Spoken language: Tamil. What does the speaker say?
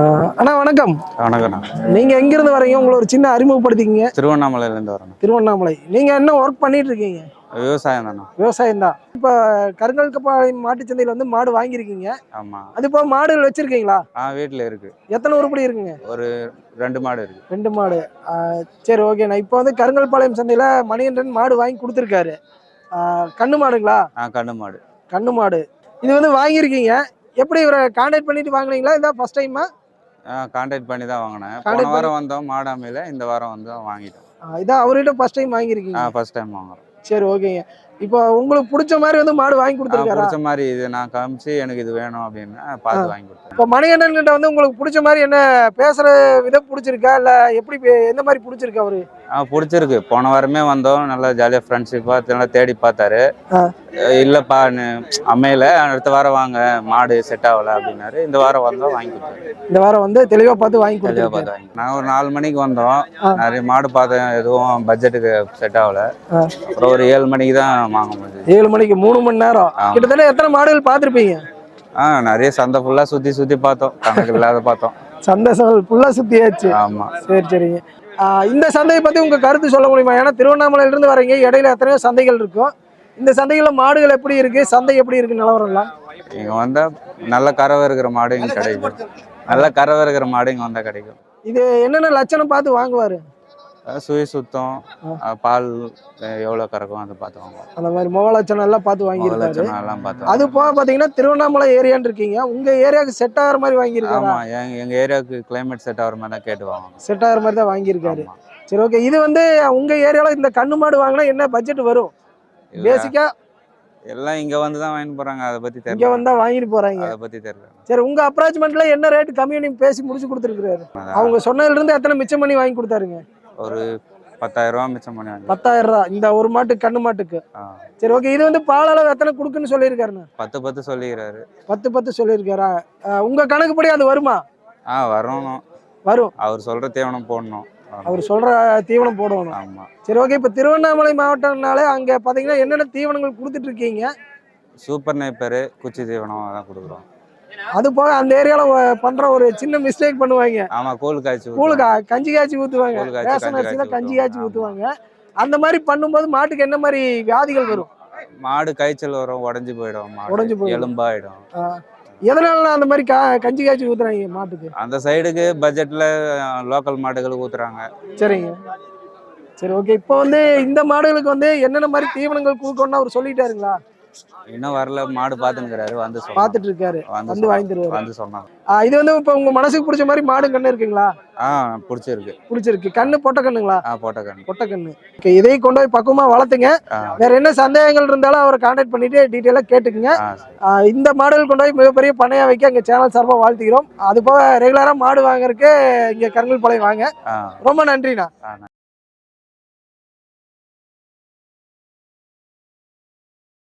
அண்ணா வணக்கம். வணக்கண்ணா நீங்க எங்க இருந்து வரீங்க? உங்களை ஒரு சின்ன அறிமுகப்படுத்திக்கங்க. திருவண்ணாமலையிலேருந்து வரணும் திருவண்ணாமலை. நீங்க என்ன ஒர்க் பண்ணிட்டு இருக்கீங்க விவசாயம் தானே விவசாயம் தான் இப்ப கருங்கல்கப்பாளையம் மாட்டுச்சந்தையில வந்து மாடு வாங்கியிருக்கீங்க. ஆமாம் அது போக மாடுகள் வச்சிருக்கீங்களா? ஆ வீட்டில் இருக்கு. எத்தனை உருப்படி இருக்குங்க? ஒரு ரெண்டு மாடு இருக்கு. ரெண்டு மாடு. சரி ஓகேண்ணா இப்போ வந்து கருங்கல்பாளையம் சந்தையில மணிகண்டன் மாடு வாங்கி கொடுத்துருக்காரு. கண்ணு மாடுங்களா? ஆ கண்ணு மாடு. கண்ணு மாடு. இது வந்து வாங்கியிருக்கீங்க. எப்படி இவரை கான்டாக்ட் பண்ணிட்டு வாங்குனீங்களா? இதான் ஃபர்ஸ்ட் டைமா கான்டாக்ட் பண்ணி தான் வாங்கினேன். போன வாரம் வந்தோம் மாடாமையில் இந்த வாரம் வந்து வாங்கிட்டோம் இதான் அவர்கிட்ட ஃபர்ஸ்ட் டைம் வாங்கியிருக்கீங்க? ஃபர்ஸ்ட் டைம் வாங்குறோம். சரி ஓகேங்க. இப்போ உங்களுக்கு பிடிச்ச மாதிரி வந்து மாடு வாங்கி கொடுத்துருக்காரா? பிடிச்ச மாதிரி இது நான் காமிச்சு எனக்கு இது வேணும் அப்படின்னு பார்த்து வாங்கி கொடுத்தேன். இப்போ மணிகண்டன் கிட்ட வந்து உங்களுக்கு பிடிச்ச மாதிரி என்ன பேசுற விதம் பிடிச்சிருக்கா? இல்ல எப்படி எந்த மாதிரி பிடிச்சிருக்கு அவரு? ஆ பிடிச்சிருக்கு. போன வாரமே வந்தோம். நல்லா ஜாலியாக ஃப்ரெண்ட்ஷிப்பாக நல்லா தேடி பார்த்தாரு. இல்லைப்பா அமையல. அடுத்த வாரம் வாங்க. மாடு செட் ஆகல அப்படின்னாரு. இந்த வாரம் வந்தோம் வாங்கி கொடுத்தாரு இந்த வாரம் வந்து தெளிவா பார்த்து வாங்கி தெளிவாக பார்த்து வாங்கி நான் ஒரு நாலு மணிக்கு வந்தோம். நிறைய மாடு பார்த்தேன். எதுவும் பட்ஜெட்டுக்கு செட் ஆகல. அப்புறம் ஒரு ஏழு மணிக்கு தான் வாங்க முடியுது ஏழு மணிக்கு மூணு மணி நேரம். கிட்டத்தட்ட எத்தனை மாடுகள் பார்த்துருப்பீங்க? ஆ நிறைய சந்தை ஃபுல்லாக சுற்றி சுற்றி பார்த்தோம். கணக்கு இல்லாத பார்த்தோம். சந்தோஷங்கள் ஃபுல்லா சுத்தியாச்சு ஆமாம் சரி சரிங்க. இந்த சந்தையை பத்தி உங்க கருத்து சொல்ல முடியுமா? ஏன்னா திருவண்ணாமலையில இருந்து வரீங்க இடையில எத்தனையோ சந்தைகள் இருக்கும். இந்த சந்தைகள்ல மாடுகள் எப்படி இருக்கு? சந்தை எப்படி இருக்கு? நிலவரம்லாம்? இங்கே வந்தால் நல்ல கறவை இருக்கிற மாடு இங்கே கிடைக்கும். நல்ல கறவை இருக்கிற மாடு இங்கே வந்தால் கிடைக்கும். இது என்னென்ன லட்சணம் பார்த்து வாங்குவாரு? சுழி சுத்தம் பால் எவ்வளோ கறக்கும் அதை பார்த்து வாங்குவோம் அந்த மாதிரி முக லட்சணம் எல்லாம் பார்த்து வாங்கியிருக்காரு. எல்லாம் பார்த்து அது போக பாத்தீங்கன்னா திருவண்ணாமலை ஏரியான்னு இருக்கீங்க. உங்க ஏரியாவுக்கு செட் ஆகிற மாதிரி வாங்கியிருக்காரு? ஆமாம் எங்க எங்கள் ஏரியாவுக்கு கிளைமேட் செட் ஆகிற மாதிரி தான் கேட்டு வாங்கணும். செட் ஆகிற மாதிரி தான் வாங்கியிருக்காரு. சரி ஓகே இது வந்து உங்க ஏரியால இந்த கண்ணு மாடு வாங்கினா என்ன பட்ஜெட் வரும்? இல்ல, பேசிக்கா எல்லாம் இங்கே வந்து தான் வாங்கிட்டு போகிறாங்க அதை இங்க தெரியல வந்தா வாங்கிட்டு போறாங்க. அதை பற்றி தெரியல சரி உங்க அப்ராச்மெண்ட்ல என்ன ரேட் கம்மி பேசி முடிச்சு கொடுத்துருக்காரு அவங்க சொன்னதுல இருந்து எத்தனை மிச்சம் பண்ணி வாங்கி கொடுத்தாருங்க? ஒரு பத்தாயிரம் ரூபா மிச்சம் பண்ணி வாங்கி பத்தாயிரம் ரூபா இந்த ஒரு மாட்டுக்கு கண்ணு மாட்டுக்கு. சரி ஓகே இது வந்து பால் அளவு எத்தனை கொடுக்குன்னு சொல்லியிருக்காருண்ணா? பத்து பத்து சொல்லிக்கிறாரு. பத்து பத்து சொல்லியிருக்காரா? உங்க கணக்குப்படி அது வருமா? ஆ வரணும் வரும். அவர் சொல்ற தீவனம் போடணும். அவர் சொல்ற தீவனம் போடணும். ஆமா. சரி ஓகே இப்போ திருவண்ணாமலை மாவட்டம்னாலே அங்க பாத்தீங்கன்னா என்னென்ன தீவனங்கள் கொடுத்துட்டு இருக்கீங்க? சூப்பர் நைப்பரு குச்சி தீவனம் அதான் கொடுக்குறோம். அது போக அந்த ஏரியால பண்ற ஒரு சின்ன மிஸ்டேக் பண்ணுவாங்க. ஆமா கூழ் காய்ச்சி கூழு கஞ்சி காய்ச்சி ஊத்துவாங்க. ரேஷன் கஞ்சி அரிசியில காய்ச்சி கஞ்சி காய்ச்சி ஊத்துவாங்க. அந்த மாதிரி பண்ணும்போது மாட்டுக்கு என்ன மாதிரி வியாதிகள் வரும்? மாடு காய்ச்சல் வரும் உடஞ்சு போயிடும் மாடு. உடைஞ்சு போயிடும். எலும்பாயிடும். எதனால அந்த மாதிரி கா கஞ்சி காய்ச்சி ஊத்துறாங்க மாட்டுக்கு? அந்த சைடுக்கு பட்ஜெட்ல லோக்கல் மாடுகள் ஊத்துறாங்க. சரிங்க. சரி ஓகே. இப்போ வந்து இந்த மாடுகளுக்கு வந்து என்னென்ன மாதிரி தீவனங்கள் கொடுக்கணும்னு அவர் சொல்லிட்டாருங்களா? இன்னும் வரல மாடு பாத்துக்கிறாரு வந்து. பார்த்துட்டு இருக்காரு வந்து வாங்கி தருவாரு வந்து சொன்னாங்க இது வந்து இப்போ உங்க மனசுக்கு பிடிச்ச மாதிரி மாடு கண்ணு இருக்குங்களா? ஆ பிடிச்சிருக்கு. பிடிச்சிருக்கு. கண்ணு பொட்டை கண்ணுங்களா? ஆ போட்ட கண்ணு. பொட்டை கண்ணு. இதையும் கொண்டு போய் பக்குவமா வளர்த்துங்க. வேற என்ன சந்தேகங்கள் இருந்தாலும் அவரை கான்டாக்ட் பண்ணிட்டு டீட்டெயிலாக கேட்டுக்குங்க. இந்த மாடல் கொண்டு போய் மிகப்பெரிய பண்ணையா வைக்க எங்க சேனல் சார்பாக வாழ்த்துக்கிறோம் அது போக ரெகுலரா மாடு வாங்குறதுக்கு இங்க கருங்கல்பாளையம் வாங்க. ஆ. ரொம்ப நன்றிண்ணா.